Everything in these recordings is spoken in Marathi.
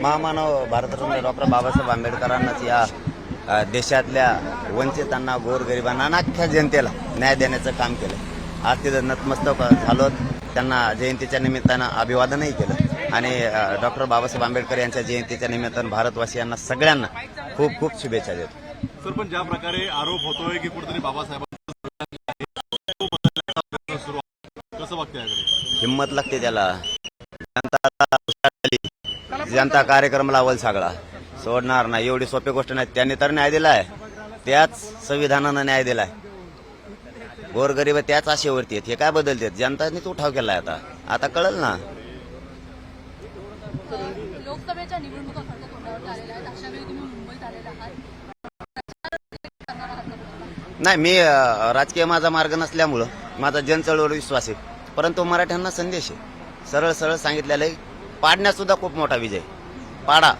महामानव भारतरत्न डॉक्टर बाबासाहेब आंबेडकरांनाच या देशातल्या वंचितांना गोरगरिबांना आणि अख्ख्या जनतेला न्याय देण्याचं काम केलं. आज तिथं नतमस्तक झालो. त्यांना जयंतीच्या निमित्तानं अभिवादनही केलं. आणि डॉक्टर बाबासाहेब आंबेडकर यांच्या जयंतीच्या निमित्तानं भारतवासियांना सगळ्यांना खूप खूप शुभेच्छा देतो. सर पण ज्या प्रकारे आरोप होतोय की कुठेतरी याकडे? हिंमत लागते त्याला. जनता कार्यक्रम लावल सगळा. सोडणार नाही. एवढी सोपी गोष्ट नाही. त्यांनी तर न्याय दिलाय. त्याच संविधानानं न्याय दिलाय. गोरगरीब त्याच आशेवरती आहेत. हे काय बदलतात? जनतानेच उठाव केलाय आता. आता कळल ना. लोकसभेच्या निवडणुका? नाही मी राजकीय माझा मार्ग नसल्यामुळं माझा जनचळवळ विश्वास आहे. परंतु मराठ्यांना संदेश आहे. सरळ सरळ सांगितलेलं आहे पाडण्यात सुद्धा खूप मोठा विजय. पाडा.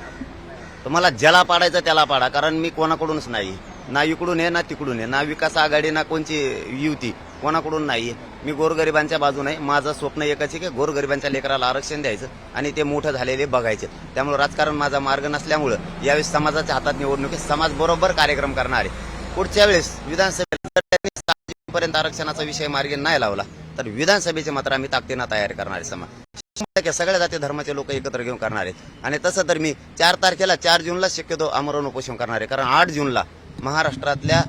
तुम्हाला ज्याला पाडायचं त्याला पाडा कारण मी कोणाकडूनच नाही. ना इकडून आहे ना तिकडून आहे ना विकास आघाडी ना कोणची युती कोणाकडून नाही मी गोरगरिबांच्या बाजून आहे. माझं स्वप्न एकच आहे की गोरगरिबांच्या लेकराला आरक्षण द्यायचं आणि ते मोठं झालेले बघायचे. त्यामुळे राजकारण माझा मार्ग नसल्यामुळं यावेळेस समाजाच्या हातात निवडणुकीत समाज बरोबर कार्यक्रम करणार. आहे पुढच्या वेळेस विधानसभेत जर आरक्षणाचा विषय मार्गी नाही लावला तर विधानसभेचे मात्र आम्ही ताकदीनं तयार करणार आहे समाज. सगळ्या जाती धर्माचे लोक एकत्र घेऊन करणार आहेत. आणि तसं तर मी चार तारखेला चार जूनला शक्यतो आमरण उपोषण करणार आहे. कारण आठ जूनला महाराष्ट्रातल्या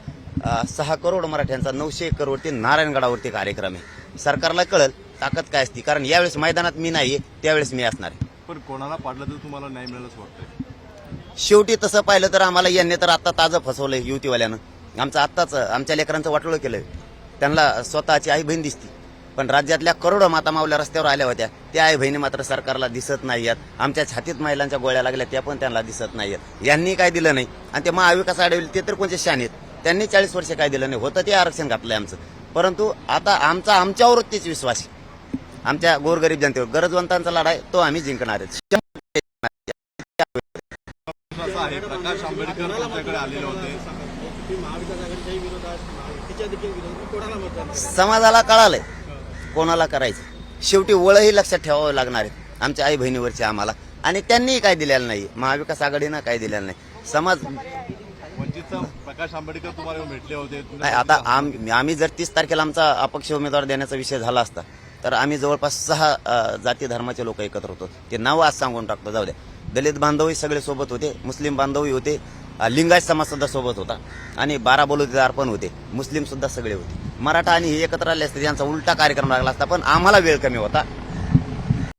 सहा करोड मराठ्यांचा नऊशे एक करोडवरती नारायणगडावरती कार्यक्रम आहे. सरकारला कळल ताकद काय असती. कारण यावेळेस मैदानात मी नाही त्यावेळेस मी असणार आहे. पण कोणाला पाडलं तर तुम्हाला न्याय मिळेल असं वाटतंय. शेवटी तसं पाहिलं तर आम्हाला यांनी तर आता ताजं फसवलंय युतीवाल्यानं. आमचं आत्ताच आमच्या लेकरांचं वाटोळं केलंय. त्यांना स्वतःची आई बहीण दिसती. पण राज्यातल्या करोडो माता मावल्या रस्त्यावर आल्या होत्या. त्या आई बहिणी मात्र सरकारला दिसत नाही आहेत आमच्या छातीत महिलांच्या गोळ्या लागल्या त्या पण त्यांना दिसत नाहीयेत. यांनी काय दिलं नाही? आणि ते महाविकास आढळले ते तर कोणते शान आहेत? त्यांनी चाळीस वर्ष काय दिलं नाही? होतं ते आरक्षण घातलंय आमचं. परंतु आता आमचा आमच्यावरतीच विश्वास आमच्या गोरगरीब जनतेवर गरजवंतांचा लढा आहे तो आम्ही जिंकणार आहे प्रकाश आंबेडकर आलेले होते समाजाला कळालंय. कोणाला करायचं? शेवटी वळही लक्षात ठेवावं लागणार आहे. आमच्या आई बहिणीवरची आम्हाला. आणि त्यांनीही काय दिलेलं नाही. महाविकास आघाडीनं काय दिलेलं नाही. समाज प्रकाश आंबेडकर तुम्हाला भेटले होते. नाही आता आम आम्ही जर तीस तारखेला आमचा अपक्ष उमेदवार देण्याचा विषय झाला असता तर आम्ही जवळपास सहा जाती धर्माचे लोक एकत्र होतो. ते नाव आज सांगून टाकतो. जाऊ द्या. दलित बांधवही सगळे सोबत होते मुस्लिम बांधवही होते. लिंगायत समाज सुद्धा सोबत होता. आणि बारा बलुतेदार पण होते. मुस्लिम सुद्धा सगळे होते. मराठा आणि हे एकत्र आले असते यांचा उलटा कार्यक्रम लागला असता पण आम्हाला वेळ कमी होता.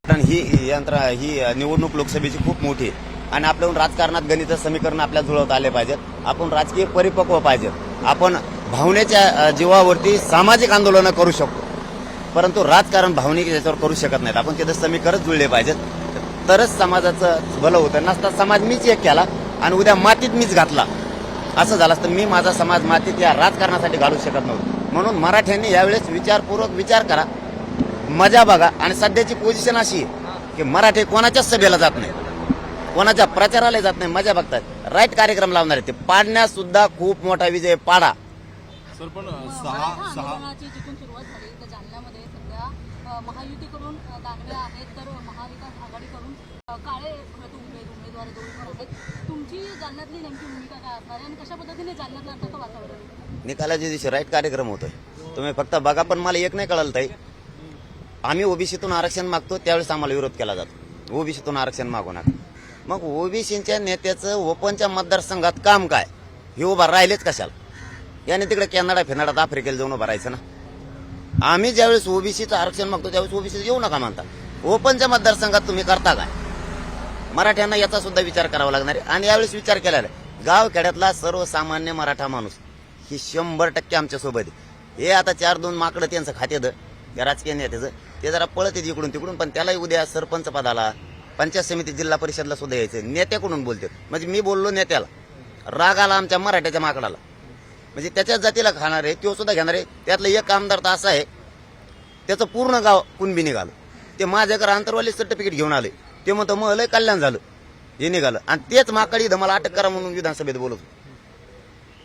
कारण ही यंत्र ही निवडणूक लोकसभेची खूप मोठी आहे. आणि आपल्याहून राजकारणात गणित समीकरण आपल्या जुळवता आले पाहिजेत. आपण राजकीय परिपक्व पाहिजेत. आपण भावनेच्या जीवावरती सामाजिक आंदोलनं करू शकतो. परंतु राजकारण भावनिक याच्यावर करू शकत नाहीत. आपण तिथे समीकरण जुळले पाहिजेत. तरच समाजाचं भलं होतं. नसता समाज मीच एक केला. आणि उद्या मातीत मीच घातला. असं झालं असतं. मी माझा समाज मातीत या राजकारणासाठी घालू शकत नव्हतो. म्हणून मराठ्यांनी यावेळेस विचारपूर्वक विचार करा. मजा बघा. आणि सध्याची पोझिशन अशी आहे की मराठी कोणाच्याच सभेला जात नाही. कोणाच्या प्रचाराला जात नाही. मजा बघतात राईट कार्यक्रम लावणार आहे ते. पाडण्यास सुद्धा खूप मोठा विजय पाडा. सर पण सहा सहा महायुतीकडून दानवे आहेत तर महाविकास आघाडीकडून काळे उमेदवार दोन आहेत. तुमची जालन्यातली नेमकी भूमिका काय असणार आहे? आणि कशा पद्धतीने जालन्यातलं आता वातावरण? निकालाच्या दिवशी राईट कार्यक्रम होतोय. तुम्ही फक्त बघा पण मला एक नाही कळलं ताई. आम्ही ओबीसीतून आरक्षण मागतो त्यावेळेस आम्हाला विरोध केला जातो. ओबीसीतून आरक्षण मागू नका. मग ओबीसीच्या नेत्याचं ओपनच्या मतदारसंघात काम काय? हे उभा राहिलेच कशाला? याने तिकडे कॅनडा फिनाडात आफ्रिकेला जाऊन उभं राहायचं ना? आम्ही ज्यावेळेस ओबीसीचं आरक्षण मागतो त्यावेळेस ओबीसी येऊ नका म्हणता ओपनच्या मतदारसंघात तुम्ही करता काय? मराठ्यांना याचा सुद्धा विचार करावा लागणार आहे. आणि यावेळेस विचार केलेला आहे सर्वसामान्य मराठा माणूस ही शंभर टक्के आमच्यासोबत आहे. हे आता चार दोन माकडं त्यांचं खाते त्या राजकीय नेत्याचं. ते जरा पळत आहेत इकडून तिकडून पण त्यालाही उद्या सरपंच पदाला पंचायत समिती जिल्हा परिषदला सुद्धा यायचं नेत्याकडून बोलते म्हणजे मी बोललो नेत्याला. राग आला आमच्या मराठ्याच्या माकडाला. म्हणजे त्याच्याच जातीला खाणार आहे तो सुद्धा घेणार आहे. त्यातलं एक आमदार तर असा आहे त्याचं पूर्ण गाव कुणबी निघालं. ते माझ्याकडे आंतरवाली सर्टिफिकेट घेऊन आले. ते म्हणतं मग लय कल्याण झालं. हे निघालं. आणि तेच माकडी इथं मला अटक करा म्हणून विधानसभेत बोलत.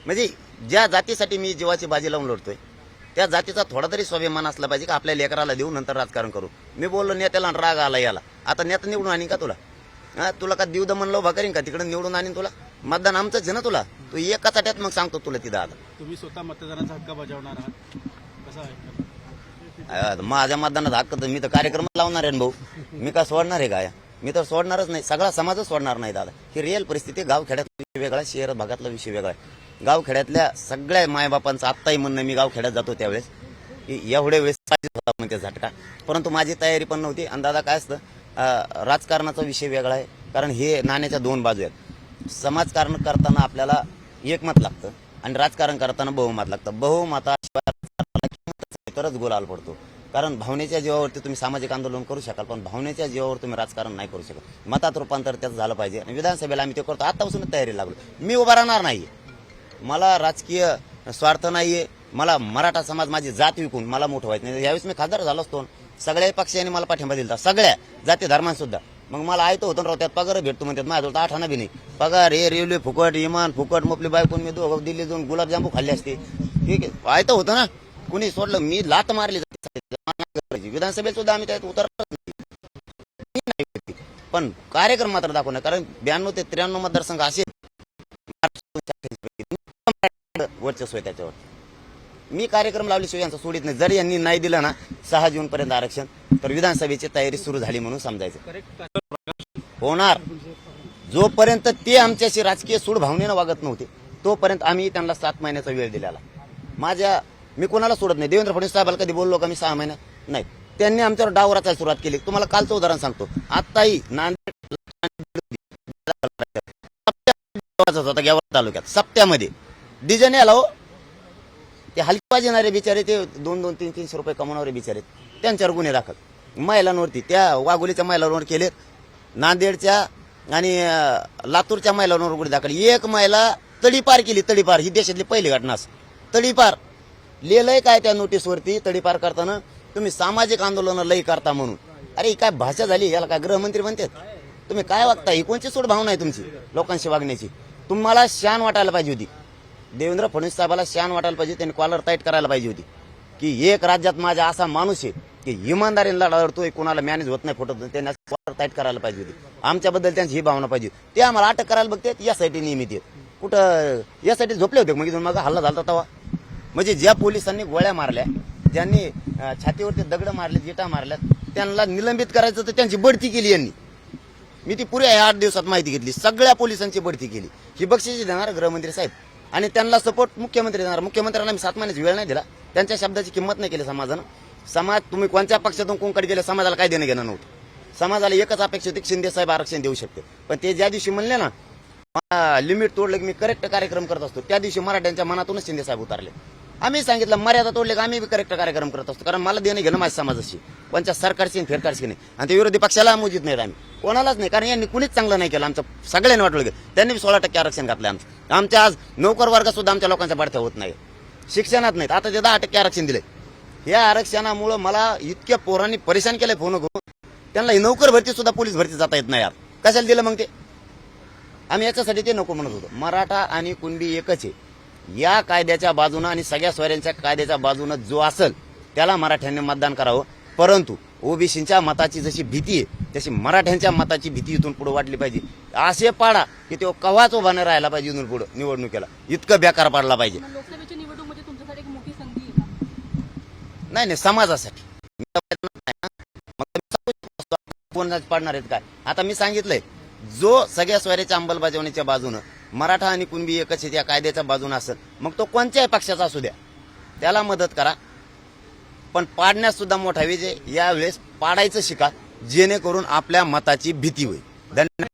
म्हणजे ज्या जातीसाठी मी जीवाची बाजी लावून लढतोय त्या जातीचा थोडा तरी स्वाभिमान असला पाहिजे की आपल्या लेकराला देऊ नंतर राजकारण करू? मी बोललो नेत्याला राग आला याला. आता नेता निवडून आणि का तुला? हा तुला का देऊ म्हणलं उभा करीन का? तिकडे निवडून आणीन तुला? मतदान आमचंच आहे ना तुला? तू एका चाट्यात मग सांगतो तुला तिथं आता. तुम्ही स्वतः मतदानाचा हक्क बजावणार आहात? माझ्या मतदानात हक्क तर मी तर कार्यक्रम लावणार आहे भाऊ. मी का सोडणार आहे काय मी तर सोडणारच नाही. सगळा समाजच सोडणार नाही दादा. ही रिअल परिस्थिती गावखेड्यातला विषय वेगळा आहे, शहर भागातला विषय वेगळा आहे. गावखेड्यातल्या सगळ्या मायबापांचं आत्ताही म्हणणं मी गावखेड्यात जातो त्यावेळेस की एवढ्या वेळेस पाहिजे होता म्हणते झटका. परंतु माझी तयारी पण नव्हती. आणि दादा काय असतं राजकारणाचा विषय वेगळा आहे. कारण हे नाण्याच्या दोन बाजू आहेत. समाजकारण करताना आपल्याला एकमत लागतं आणि राजकारण करताना बहुमत लागतं. बहुमताशिवाय तरच गुलाल पडतो. कारण भावनेच्या जीवावरती तुम्ही सामाजिक आंदोलन करू शकाल पण भावनेच्या जीवावर तुम्ही राजकारण नाही करू शकत. मतात रूपांतर त्याचं झालं पाहिजे. आणि विधानसभेला आम्ही ते करतो. आतापासूनच तयारी लागलो. मी उभा राहणार नाही मला राजकीय स्वार्थ नाहीये. मला मराठा समाज माझी जात विकून मला मोठं व्हायचं नाही. यावेळेस मी खासदार झालो असतो. सगळ्या पक्षांनी मला पाठिंबा दिला सगळ्या जाती धर्मांसुद्धा मग मला ऐकतो होतं ना राव त्यात पगार भेटतो म्हणतात. माझ्याजवळ तर आठाना बी नाही. पगार हे रेल्वे फुकट विमान फुकट मोपली बायकून मी दोघं दिल्ली जाऊन गुलाबजांबू खाल्ले असते. ठीक आहे. आयतं होतं ना. कुणी सोडलं मी लात मारली. विधानसभेत सुद्धा आम्ही त्यात उतर नाही. पण कार्यक्रम मात्र दाखवणार कारण ब्याण्णव ते त्र्याण्णव मतदारसंघ असे वर्चस्व आहे त्याच्यावर. मी कार्यक्रम लावल्याशिवाय यांचा सोडित नाही. जर यांनी नाही दिलं ना सहा जून पर्यंत आरक्षण तर विधानसभेची तयारी सुरू झाली म्हणून समजायचं. होणार. जोपर्यंत ते आमच्याशी राजकीय सूड भावनेनं वागत नव्हते तोपर्यंत आम्ही त्यांना सात महिन्याचा वेळ दिलेला. माझ्या मी कोणाला सोडत नाही. देवेंद्र फडणवीस साहेबाला कधी बोललो का मी सहा महिन्यात नाही. त्यांनी आमच्यावर डाव रचायला सुरुवात केली. तुम्हाला कालचं उदाहरण सांगतो. आत्ताही नांदेड होता गेवरा तालुक्यात सप्त्यामध्ये. डिझाईन आला हो. ते हलकी येणारे बिचारे ते दोन दोन तीन तीनशे रुपये कमावणारे बिचारे. त्यांच्यावर गुन्हे दाखल. महिलांवरती त्या वाघोलीच्या महिलांवर केले. नांदेडच्या आणि लातूरच्या महिलांवर गुन्हे दाखल. एक महिला तडीपार केली तडीपार. ही देशातली पहिली घटना तडीपार. लिहिलंय काय त्या नोटीसवरती तडीपार करताना तुम्ही सामाजिक आंदोलन लई करता म्हणून. अरे ही काय भाषा झाली? याला काय गृहमंत्री म्हणतात? तुम्ही काय वागता? ही कोणची सोड भावना आहे तुमची लोकांशी वागण्याची? तुम्हाला शान वाटायला पाहिजे होती. देवेंद्र फडणवीस साहेबाला शान वाटायला पाहिजे त्यांनी कॉलर टाईट करायला पाहिजे होती. की एक राज्यात माझा असा माणूस आहे की इमानदारीने लढतोय कोणाला मॅनेज होत नाही फोटो त्यांना कॉलर टाईट करायला पाहिजे होती. आमच्याबद्दल त्यांची ही भावना पाहिजे होती. ते आम्हाला अटक करायला बघतात यासाठी नियमित आहेत कुठं यासाठी झोपले होते मग मग? हल्ला झाला तेव्हा. म्हणजे ज्या पोलिसांनी गोळ्या मारल्या ज्यांनी छातीवरती दगड मारले जिटा मारल्या त्यांना निलंबित करायचं तर त्यांची बढती केली यांनी. मी ती पुऱ्या आठ दिवसात माहिती घेतली. सगळ्या पोलिसांची बढती केली. ही बक्षिशी देणार गृहमंत्री साहेब. आणि त्यांना सपोर्ट मुख्यमंत्री देणार. मुख्यमंत्र्यांना मी सात महिन्याची वेळ नाही दिला. त्यांच्या शब्दाची किंमत नाही केली समाजानं. समाज तुम्ही कोणत्या पक्षातून कोणकडे गेले समाजाला काय देणं घेणं नव्हतं. समाजाला एकच अपेक्षा होती शिंदे साहेब आरक्षण देऊ शकते पण ते ज्या दिवशी म्हणले ना लिमिट तोडलं की मी करेक्ट कार्यक्रम करत असतो. त्या दिवशी मराठ्यांच्या मनातूनच शिंदे साहेब उतारले. आम्ही सांगितलं मर्यादा तोडले का आम्ही करेक्ट कार्यक्रम करत असतो. कारण मला देणं घेणं माझ्या समाजाशी. कोणत्या सरकारची फेरकारची नाही. आणि ते विरोधी पक्षाला मोजित नाही आम्ही. कोणालाच नाही. कारण यांनी कुणीच चांगलं नाही केलं. आमचं सगळ्यांनी वाटलं गेलं. त्यांनी सोळा टक्के आरक्षण घातलं आमचं. आमच्या आज नोकर वर्ग सुद्धा आमच्या लोकांच्या बढत्या होत नाही शिक्षणात नाहीत. आता ते दहा टक्के आरक्षण दिले या आरक्षणामुळं मला इतक्या पोरांनी परेशान केलंय फोन करून. त्यांना नोकर भरती सुद्धा पोलीस भरती जाता येत नाही यार कशाला दिलं मग ते? आम्ही याच्यासाठी ते नको म्हणत होतो. मराठा आणि कुणबी एकच आहे. या कायद्याच्या बाजूनं आणि सगळ्या स्वऱ्यांच्या कायद्याच्या बाजूनं जो असेल त्याला मराठ्यांनी मतदान करावं. परंतु ओबीसीच्या मताची जशी भीती आहे तशी मराठ्यांच्या मताची भीती इथून पुढे वाढली पाहिजे. असे पाडा की तो कव्हाच उभा नाही राहायला पाहिजे इथून पुढे निवडणुकीला. इतकं बेकार पाडला पाहिजे. म्हणजे नाही नाही समाजासाठी. कोण पाडणार आहेत काय? आता मी सांगितलंय जो सगळ्या स्वराच्या अंमलबजावणीच्या बाजूनं मराठा आणि कुणबी एकच या कायद्याच्या बाजूने असेल मग तो कोणत्याही पक्षाचा असू द्या. त्याला मदत करा. पण पाडण्यास सुद्धा मोठा विजय यावेळेस पाडायचं शिका जेणेकरून आपल्या मताची भीती होईल. धन्यवाद.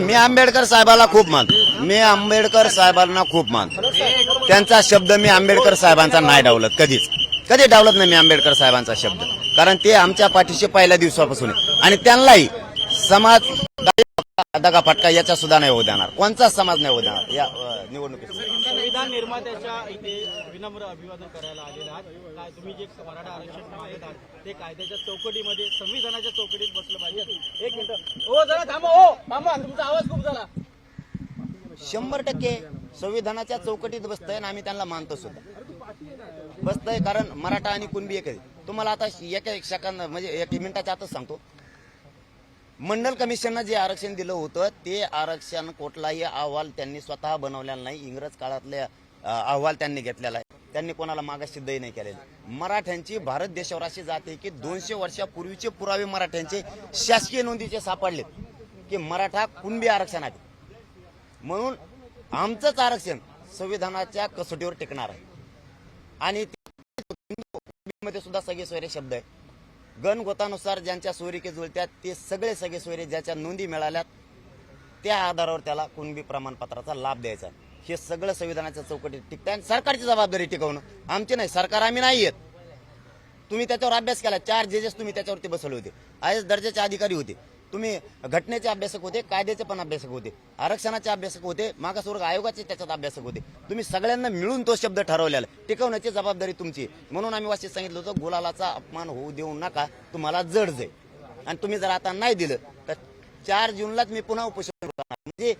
मी आंबेडकर साहेबाला खूप मान मी आंबेडकर साहेबांना खूप मान त्यांचा शब्द मी आंबेडकर साहेबांचा नाही डावलत कधीच. कधी डावलत नाही मी आंबेडकर साहेबांचा शब्द. कारण ते आमच्या पाठीशी पहिल्या दिवसापासून. आणि त्यांनाही समाज दगा फटका याच्या सुद्धा नाही होऊ देणार. कोणताच समाज नाही होऊ देणार या निवडणुकीत. संविधान निर्मात्याच्या इथे विनम्र अभिवादन करायला आलेले आहात. काय तुम्ही जे मराठा आरक्षण मागत आहात ते कायद्याच्या चौकटीमध्ये संविधानाच्या चौकटीत बसलं पाहिजे. एक मिनिट. जरा थांबा थांबा तुमचा आवाज खूप झाला. शंभर टक्के संविधानाच्या चौकटीत बसतंय आणि आम्ही त्यांना मानतो सुद्धा. बसतंय कारण मराठा आणि कुणबी एक आहे. तुम्हाला आता एका एक सेकंद म्हणजे एक मिनिटाच्या आतच सांगतो. मंडल कमिशननं जे आरक्षण दिलं होतं ते आरक्षण कुठलाही अहवाल त्यांनी स्वतः बनवलेला नाही. इंग्रज काळातले अहवाल त्यांनी घेतलेला आहे. त्यांनी कोणाला मागासिद्धही नाही केलेले. मराठ्यांची भारत देशावर अशी जाते की दोनशे वर्षापूर्वीचे पुरावे मराठ्यांचे शासकीय नोंदीचे सापडले की मराठा कुणबी आरक्षण आहे. म्हणून आमचंच आरक्षण संविधानाच्या कसोटीवर टिकणार आहे. आणि मध्ये सुद्धा सगळे सोयरे शब्द आहे गणगोतानुसार ज्यांच्या सोयरिके जुळत्यात ते सगळे सगळे सोयरे ज्याच्या नोंदी मिळाल्यात त्या आधारावर त्याला कुणबी प्रमाणपत्राचा लाभ द्यायचा. हे सगळं संविधानाच्या चौकटीत टिकतं आणि सरकारची जबाबदारी टिकवणं. आमची नाही सरकार आम्ही नाही येत तुम्ही त्याच्यावर अभ्यास केला चार जजेस तुम्ही त्याच्यावरती बसवले होते. आय एस दर्जाचे अधिकारी होते. तुम्ही घटनेचे अभ्यासक होते कायद्याचे पण अभ्यासक होते आरक्षणाचे अभ्यासक होते मागासवर्ग आयोगाचे त्याच्यात अभ्यासक होते. तुम्ही सगळ्यांना मिळून तो शब्द ठरवलेला टिकवण्याची जबाबदारी तुमची. म्हणून आम्ही वाचित सांगितलं होतं गुलालाचा अपमान होऊ देऊ नका तुम्हाला जड जाईल. आणि तुम्ही जर आता नाही दिलं तर चार जूनलाच मी पुन्हा उपोषण करणार म्हणजे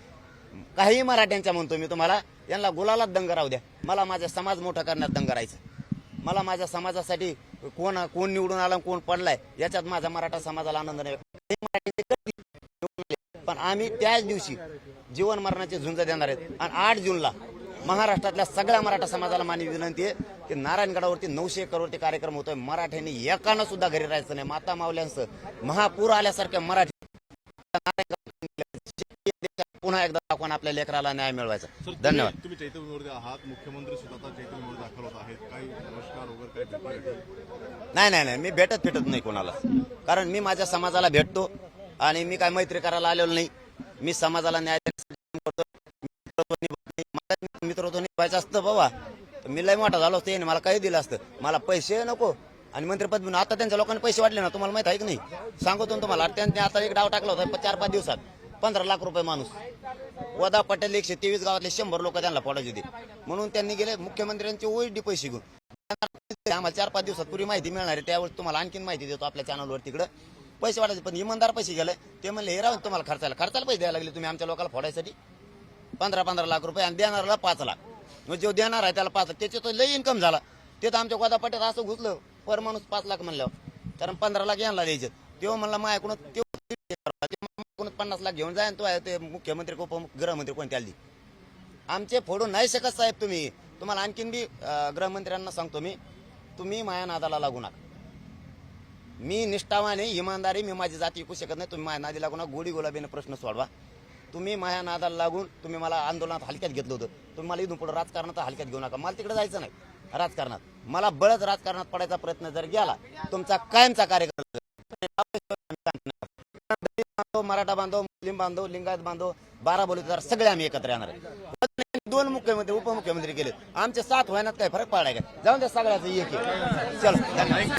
काही मराठ्यांच्या म्हणतो मी तुम्हाला यांना गुलालात दंग राहू द्या. मला माझा समाज मोठा करण्यात दंग राहायचा. मला माझ्या समाजासाठी कोण कोण निवडून आला कोण पडलाय याच्यात माझा मराठा समाजाला आनंद नाही. पण आम्ही त्याच दिवशी जीवन मरणाची झुंज देणार आहेत. आणि आठ जूनला महाराष्ट्रातल्या सगळ्या मराठा समाजाला मानवी विनंती आहे की नारायणगडावरती नऊशे एकरवरती कार्यक्रम होतोय. मराठ्यांनी एकानं सुद्धा घरी राहायचं नाही. माता मावल्यांसह महापूर आल्यासारख्या मराठी पुन्हा एकदा दाखवून आपल्या लेकराला न्याय मिळवायचा. धन्यवाद. तुम्ही चैतन्यवरती आहात. मुख्यमंत्री सुद्धा आता चैतन्यवर दाखल होत आहेत. काही नमस्कार वगैरे काही? नाही? नाही नाही मी भेटत भेटत नाही कोणाला. कारण मी माझ्या समाजाला भेटतो. आणि मी काय मैत्री करायला आलेलो नाही. मी समाजाला न्याय करतो. मित्रत्व मला निभायचं असतं बाबा. मी लय मोठा झालो असतो याने मला काही दिलं असतं. मला पैसे नको. आणि मंत्रिपद म्हणून आता त्यांच्या लोकांनी पैसे वाटले ना तुम्हाला माहीत आहे की नाही? सांगतो तुम्हाला त्यांनी आता एक डाव टाकला होता चार पाच दिवसात. पंधरा लाख रुपये माणूस. वदा पटेल एकशे तेवीस गावातले शंभर लोक त्यांना पडायचे होते. म्हणून त्यांनी गेले मुख्यमंत्र्यांचे ओईडी पैसे घेऊन. आम्हाला चार पाच दिवसात पूर्वी माहिती मिळणार आहे त्यावेळेस तुम्हाला आणखीन माहिती देतो आपल्या चॅनलवर तिकडं. पैसे वाटायचे पण इमानदार पैसे गेले. ते म्हणले हे राहून तुम्हाला खर्चायला खर्चाला पैसे द्यायला लागले तुम्ही आमच्या लोकांना फोडायसाठी. पंधरा पंधरा लाख रुपये आणि देणाऱ्याला पाच लाख. मग जो देणार आहे त्याला पाच लाख. त्याचे तो लई इन्कम झाला. ते तर आमच्या गोदापट्यात असं घुसलं. पर माणूस पाच लाख म्हणल्यावर कारण पंधरा लाख यांना द्यायचे. तेव्हा म्हणला माझ्याकडून ते पन्नास लाख घेऊन जाय तो आहे ते मुख्यमंत्री उपगृहमंत्री कोणत्या आली आमचे फोडून नाही शकत साहेब तुम्ही. तुम्हाला आणखीन बी गृहमंत्र्यांना सांगतो मी. तुम्ही माया नादाला लागू नका. मी निष्ठावाने इमानदारी मी माझी जाती विकू शकत नाही. तुम्ही माझ्या नादी लागून गोडी गुलाबीने प्रश्न सोडवा. तुम्ही माझ्या नादाला लागून तुम्ही मला आंदोलनात हलक्यात घेतलं होतं. तुम्ही मला इथून पुढे राजकारणात हलक्यात घेऊ नका. मला तिकडे जायचं नाही. राजकारणात. मला बळच राजकारणात पडायचा प्रयत्न जर गेला तुमचा कायमचा कार्यक्रम बांधव मराठा बांधव मुस्लिम बांधव लिंगायत बांधव बारा बलुतेदार सगळे आम्ही एकत्र येणार आहे. दोन मुख्यमंत्री उपमुख्यमंत्री केले आमचे सात महिन्यात काही फरक पडलाय का? जाऊन द्या सगळ्याचं एक एक. चलो. धन्यवाद.